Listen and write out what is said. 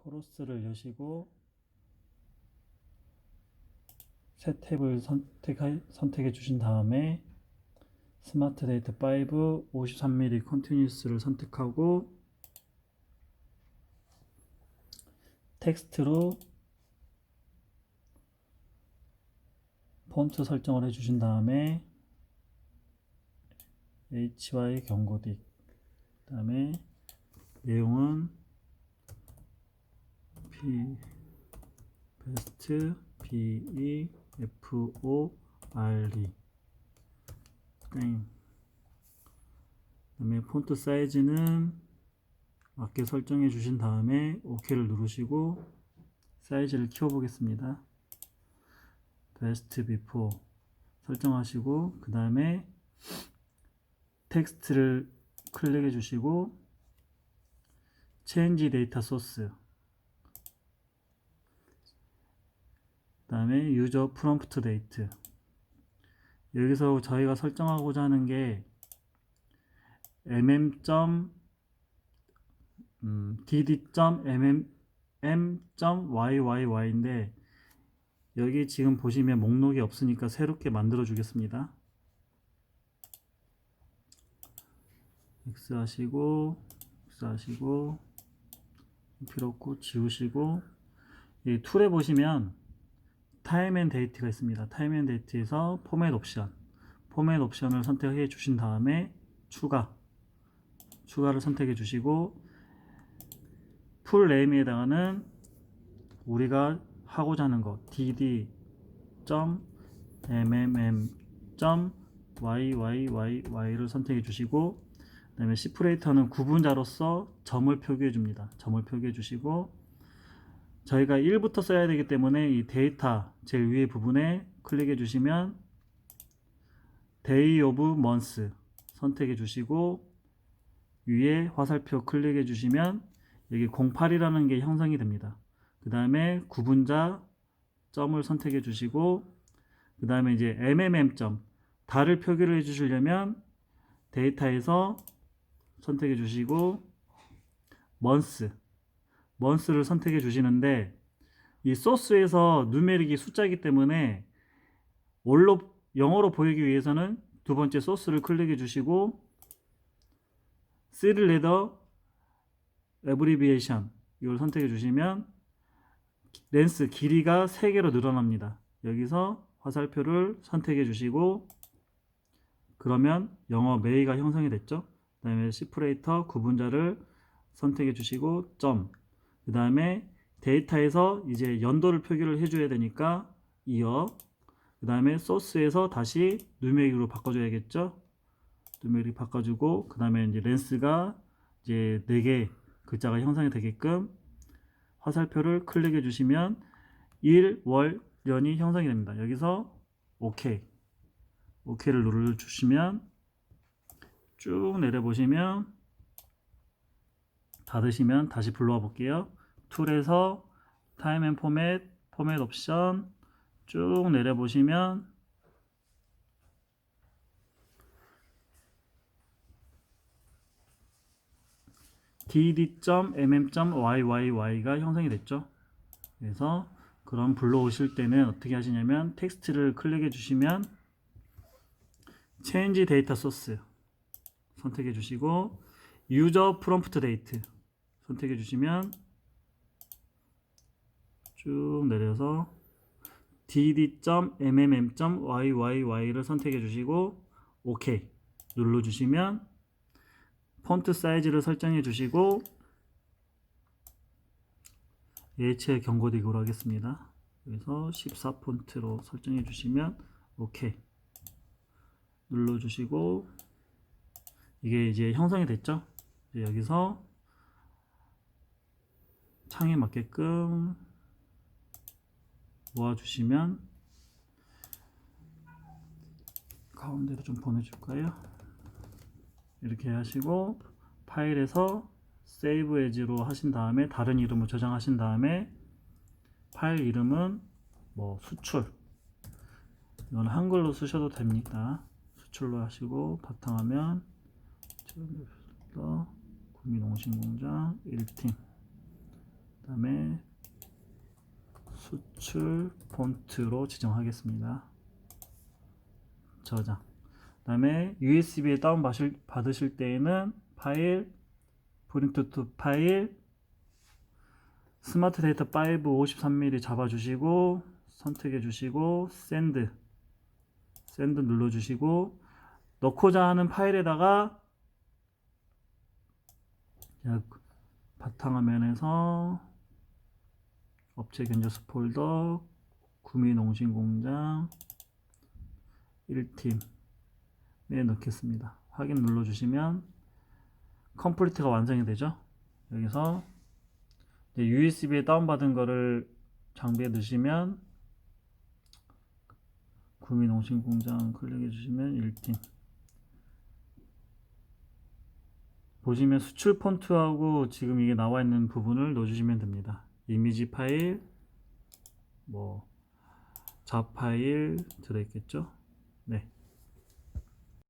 코러스를 여시고 새 탭을 선택해, 선택해 주신 다음에 스마트 데이트 5 53mm 컨티뉴스를 선택하고 텍스트로 폰트 설정을 해 주신 다음에 HY 경고딕 그 다음에 내용은 P 베스트 B E F O R E. 땡. 그다음에 폰트 사이즈는 맞게 설정해 주신 다음에 OK를 누르시고 사이즈를 키워 보겠습니다. 베스트 비포 설정하시고 그 다음에 텍스트를 클릭해 주시고 체인지 데이터 소스 다음에 유저 프롬프트 데이트 여기서 저희가 설정하고자 하는 게 mm. 음, dd.mm.yyy인데 여기 지금 보시면 목록이 없으니까 새롭게 만들어 주겠습니다. X 하시고 X 하시고 필요 없고 지우시고 이 툴에 보시면 타임 앤 데이트가 있습니다. 타임 앤 데이트에서 포맷 옵션 포맷 옵션을 선택해 주신 다음에 추가 추가를 선택해 주시고 풀 네임에다가는 우리가 하고자 하는 것 dd.mmm.yyyyy를 선택해 주시고 그 다음에 시프레이터는 구분자로서 점을 표기해 줍니다. 점을 표기해 주시고 저희가 1부터 써야 되기 때문에 이 데이터 제일 위에 부분에 클릭해 주시면 day of month 선택해 주시고 위에 화살표 클릭해 주시면 여기 08이라는 게 형성이 됩니다. 그 다음에 구분자 점을 선택해 주시고 그 다음에 이제 mmm 점 달을 표기를 해 주시려면 데이터에서 선택해 주시고 month month를 선택해 주시는데 이 소스에서 누메릭이 숫자이기 때문에 올로 영어로 보이기 위해서는 두 번째 소스를 클릭해 주시고 쓰리 레더 에브리비에이션 이걸 선택해 주시면 렌스 길이가 3개로 늘어납니다. 여기서 화살표를 선택해 주시고 그러면 영어 메이가 형성이 됐죠. 그 다음에 시프레이터 구분자를 선택해 주시고 점. 그 다음에 데이터에서 이제 연도를 표기를 해줘야 되니까 이어. 그 다음에 소스에서 다시 누메릭으로 바꿔줘야겠죠. 누메릭 바꿔주고 그 다음에 이제 렌스가 이제 4개 글자가 형성이 되게끔 화살표를 클릭해 주시면 일, 월, 년이 형성이 됩니다. 여기서 OK. OK를 눌러 주시면 쭉 내려 보시면 닫으시면 다시 불러와 볼게요. 툴에서 타임 앤 포맷, 포맷 옵션 쭉 내려 보시면 dd.mm.yyy가 형성이 됐죠. 그래서 그럼 불러오실 때는 어떻게 하시냐면 텍스트를 클릭해 주시면 change data source 선택해 주시고 user prompt date 선택해 주시면 쭉 내려서 dd.mmm.yyy를 선택해 주시고 OK 눌러 주시면 폰트 사이즈를 설정해 주시고 예체 경고되기로 하겠습니다. 그래서 14 폰트로 설정해 주시면 OK 눌러 주시고 이게 이제 형성이 됐죠. 이제 여기서 창에 맞게끔 모아 주시면 가운데로 좀 보내줄까요? 이렇게 하시고 파일에서 세이브 에즈로 하신 다음에 다른 이름을 저장하신 다음에 파일 이름은 뭐 수출 이건 한글로 쓰셔도 됩니다. 수출로 하시고 바탕화면 국민농신공장 1팀 그 그다음에 수출 폰트로 지정하겠습니다. 저장. 그 다음에 USB에 다운 받으실, 때에는 파일 프린트 투 파일 스마트 데이터 5 53mm 잡아주시고 선택해 주시고 샌드 샌드 눌러 주시고 넣고자 하는 파일에다가 자, 바탕화면에서 업체 견적서 폴더 구미농신공장 1팀에 넣겠습니다. 확인 눌러주시면 컴플리트가 완성이 되죠. 여기서 USB에 다운받은 거를 장비에 넣으시면 구미농신공장 클릭해 주시면 1팀 보시면 수출 폰트하고 지금 이게 나와 있는 부분을 넣어주시면 됩니다. 이미지 파일, 뭐, 잡 파일 들어있겠죠? 네.